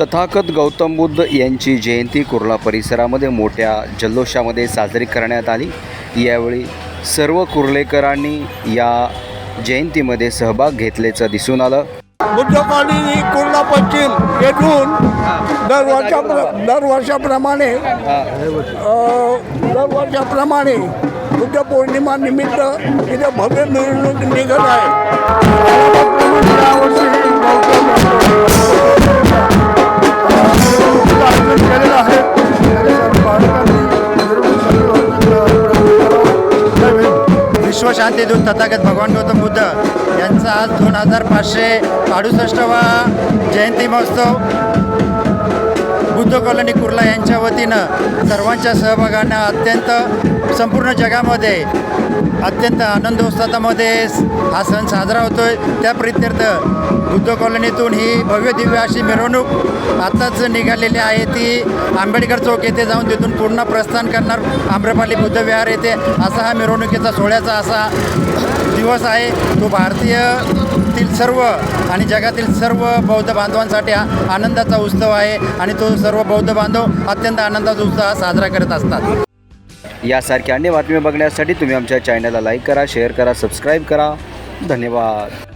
तथागत गौतम बुद्ध यांची जयंती कुर्ला परिसरामध्ये मोठ्या जल्लोषामध्ये साजरी करण्यात आली. यावेळी सर्व कुर्लेकरांनी या जयंतीमध्ये सहभाग घेतल्याचं दिसून आलं. बुद्ध कॉलनी कुर्ला पश्चिम येथून दरवर्षा दरवर्षाप्रमाणे दरवर्षाप्रमाणे बुद्ध पौर्णिमा निमित्त इथे भव्य मिरवणूक निघत आहे. विश्वशांतीदूत तथागत भगवान गौतम बुद्ध यांचा आज दोन हजार पाचशे अडुसष्टवा जयंती महोत्सव. बुद्ध कॉलनी कुर्ला यांच्या वतीनं सर्वांच्या सहभागानं अत्यंत संपूर्ण जगामध्ये अत्यंत आनंद उत्साहामध्ये हा सण साजरा होतो आहे त्या प्रित्यर्थ बुद्ध कॉलनीतून ही भव्य दिव्य अशी मिरवणूक आत्ताच निघालेली आहे. ती आंबेडकर चौक येथे जाऊन तिथून पूर्ण प्रस्थान करणार आम्रपाली बुद्ध विहार येथे. असा हा मिरवणुकीचा सोहळ्याचा असा दिवस आहे. तो भारतीय देशातील सर्व आणि जगातील सर्व बौद्ध बांधवांसाठी हा आनंदाचा उत्सव आहे आणि तो सर्व बौद्ध बांधव अत्यंत आनंदाचा उत्सव साजरा करत असतात. यासारख्या अन्य बातम्या बघण्यासाठी तुम्ही आमच्या चॅनलला लाईक करा शेअर करा सबस्क्राईब करा. धन्यवाद.